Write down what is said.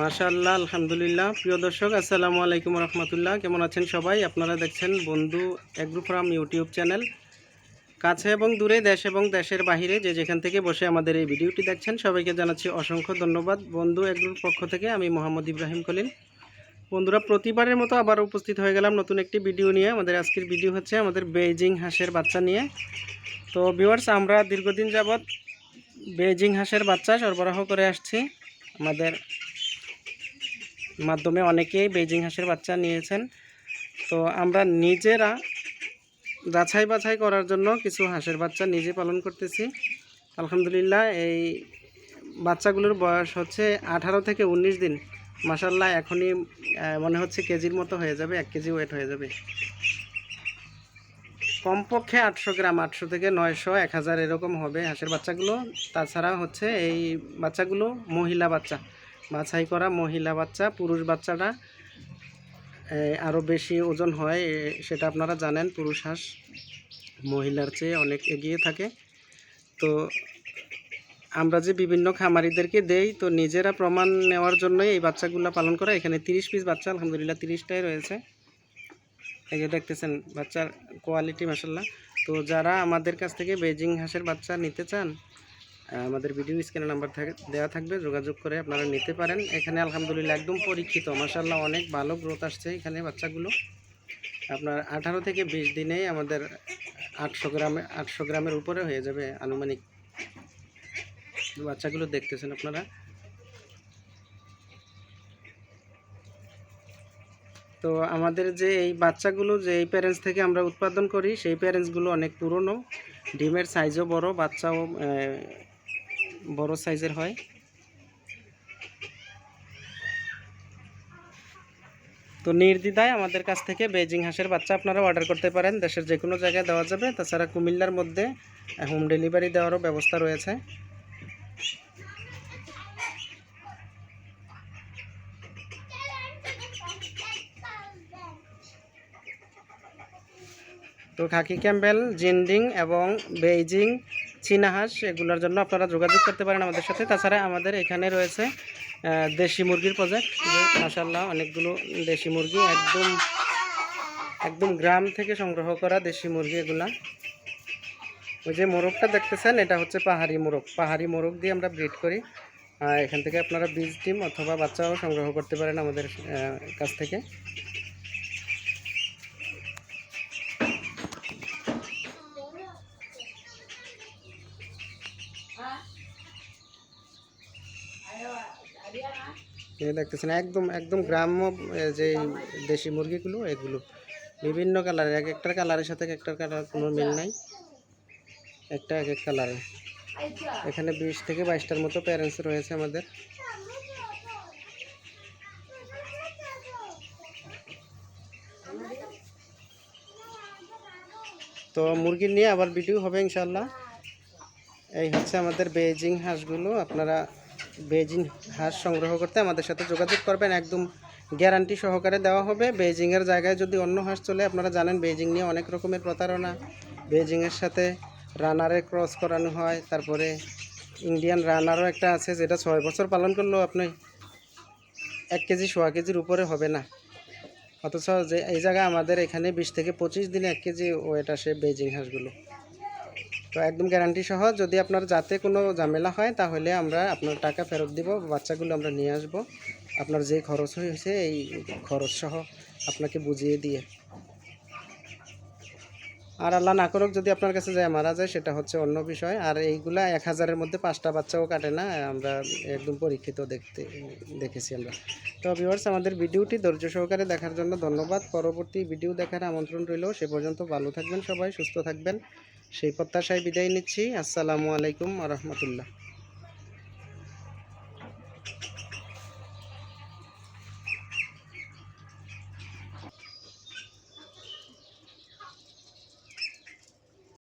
মাশাআল্লাহ, আলহামদুলিল্লাহ। প্রিয় দর্শক, আসসালামু আলাইকুম রহমতুল্লাহ। কেমন আছেন সবাই? আপনারা দেখছেন বন্ধু এগ্রো ফার্ম ইউটিউব চ্যানেল। কাছে এবং দূরে দেশ এবং দেশের বাহিরে যে যেখান থেকে বসে আমাদের এই ভিডিওটি দেখছেন, সবাইকে জানাচ্ছি অসংখ্য ধন্যবাদ। বন্ধু এগ্রোর পক্ষ থেকে আমি মোহাম্মদ ইব্রাহিম কলিল বন্ধুরা, প্রতিবারের মতো আবার উপস্থিত হয়ে গেলাম নতুন একটি ভিডিও নিয়ে। আমাদের আজকের ভিডিও হচ্ছে আমাদের বেইজিং হাঁসের বাচ্চা নিয়ে। তো ভিউয়ার্স আমরা দীর্ঘদিন যাবৎ বেইজিং হাঁসের বাচ্চা সরবরাহ করে আসছি আমাদের মাধ্যমে অনেকেই বেজিং হাঁসের বাচ্চা নিয়েছেন। তো আমরা নিজেরা যাছাই বাছাই করার জন্য কিছু হাঁসের বাচ্চা নিজে পালন করতেছি। আলহামদুলিল্লাহ, এই বাচ্চাগুলোর বয়স হচ্ছে আঠারো থেকে উনিশ দিন। মাসাল্লাহ এখনই মনে হচ্ছে কেজির মতো হয়ে যাবে, এক কেজি ওয়েট হয়ে যাবে। কমপক্ষে আটশো গ্রাম, আটশো থেকে নয়শো, এক হাজার এরকম হবে হাঁসের বাচ্চাগুলো। তাছাড়া হচ্ছে এই বাচ্চাগুলো মহিলা বাচ্চা। বাছাই করা মহিলা বাচ্চা, পুরুষ বাচ্চাটা আরও বেশি ওজন হয় সেটা আপনারা জানেন, পুরুষ হাঁস মহিলার চেয়ে অনেক এগিয়ে থাকে। তো আমরা যে বিভিন্ন খামারিদেরকে দেই, তো নিজেরা প্রমাণ নেওয়ার জন্যই এই বাচ্চাগুলো পালন করা। এখানে তিরিশ পিস বাচ্চা, আলহামদুলিল্লাহ তিরিশটাই রয়েছে। এই যে দেখতেছেন বাচ্চার কোয়ালিটি মাসাল্লাহ তো যারা আমাদের কাছ থেকে বেজিং হাঁসের বাচ্চা নিতে চান আমাদের ভিডিও স্ক্রিনে নাম্বার দেওয়া থাকবে, যোগাযোগ করে আপনারা নিতে পারেন। এখানে আলহামদুলিল্লাহ একদম পরীক্ষিত। মাসাল্লাহ অনেক ভালো গ্রোথ আসছে এখানে বাচ্চাগুলো। আপনার আঠারো থেকে বিশ দিনেই আমাদের আটশো গ্রামে আটশো গ্রামের উপরে হয়ে যাবে আনুমানিক। বাচ্চাগুলো দেখতেছেন আপনারা। তো আমাদের যে এই বাচ্চাগুলো, যে এই প্যারেন্টস থেকে আমরা উৎপাদন করি, সেই প্যারেন্টসগুলো অনেক পুরনো। ডিমের সাইজও বড়, বাচ্চাও বড় সাইজের হয়। তো নির্দ্বিধায় আমাদের কাছ থেকে বেজিং হাঁসের বাচ্চা আপনারা অর্ডার করতে পারেন। দেশের যে কোনো জায়গায় দেওয়া যাবে। তাছাড়া কুমিল্লার মধ্যে হোম ডেলিভারি দেওয়ারও ব্যবস্থা রয়েছে। তো খাকি ক্যাম্বেল জিন্ডিং এবং বেইজিং চীনা হাঁস এগুলোর জন্য আপনারা যোগাযোগ করতে পারেন আমাদের সাথে। তাছাড়া আমাদের এখানে রয়েছে দেশি মুরগির প্রজেক্ট মাসাল্লাহ অনেকগুলো দেশি মুরগি একদম একদম গ্রাম থেকে সংগ্রহ করা দেশি মুরগি এগুলা। ওই যে মোরগটা দেখতেছেন, এটা হচ্ছে পাহাড়ি মোরগ। পাহাড়ি মোরগ দিয়ে আমরা ব্রিড করি। এখান থেকে আপনারা বীজ, ডিম অথবা বাচ্চাও সংগ্রহ করতে পারেন আমাদের কাছ থেকে। এই দেখতেছেন, একদম একদম গ্রাম্য যে দেশি মুরগিগুলো, এগুলো। বিভিন্ন কালারের, এক একটার কালারের সাথে এক একটার কালার কোনো মিল নাই। একটা এক এক কালারে। এখানে বিশ থেকে বাইশটার মতো প্যারেন্টস রয়েছে আমাদের। তো মুরগি নিয়ে আবার ভিডিও হবে ইনশাল্লাহ এই হচ্ছে আমাদের বেজিং হাঁসগুলো। আপনারা বেজিং হাঁস সংগ্রহ করতে আমাদের সাথে যোগাযোগ করবেন। একদম গ্যারান্টি সহকারে দেওয়া হবে। বেজিংয়ের জায়গায় যদি অন্য হাঁস চলে, আপনারা জানেন বেজিং নিয়ে অনেক রকমের প্রতারণা। বেজিংয়ের সাথে রানারে ক্রস করানো হয়। তারপরে ইন্ডিয়ান রানারও একটা আছে, যেটা ছয় বছর পালন করলেও আপনি এক কেজি, সোয়া কেজির উপরে হবে না। অথচ যে এই জায়গায় আমাদের এখানে বিশ থেকে পঁচিশ দিনে এক কেজি ওয়েট আসে বেজিং হাঁসগুলো। তো একদম গ্যারান্টি সহ যদি আপনার যাতে কোনো ঝামেলা হয়, তাহলে আমরা আপনার টাকা ফেরত দিব, বাচ্চাগুলো আমরা নিয়ে আসব। আপনার যে খরচ হয়েছে, এই খরচ সহ আপনাকে বুঝিয়ে দিয়ে। আর আল্লাহ না করুক, যদি আপনার কাছে যায়, মারা যায়, সেটা হচ্ছে অন্য বিষয়। আর এইগুলা এক হাজারের মধ্যে পাঁচটা বাচ্চাও কাটে না, আমরা একদম পরীক্ষিত দেখতে, দেখেছি আমরা। তো ভিওয়ার্স আমাদের ভিডিওটি ধৈর্য সহকারে দেখার জন্য ধন্যবাদ। পরবর্তী ভিডিও দেখার আমন্ত্রণ রইল। সে পর্যন্ত ভালো থাকবেন সবাই, সুস্থ থাকবেন। সেই প্রত্যাশায় বিদায় নিচ্ছি। আসসালামু আলাইকুম রহমতুল্লাহ।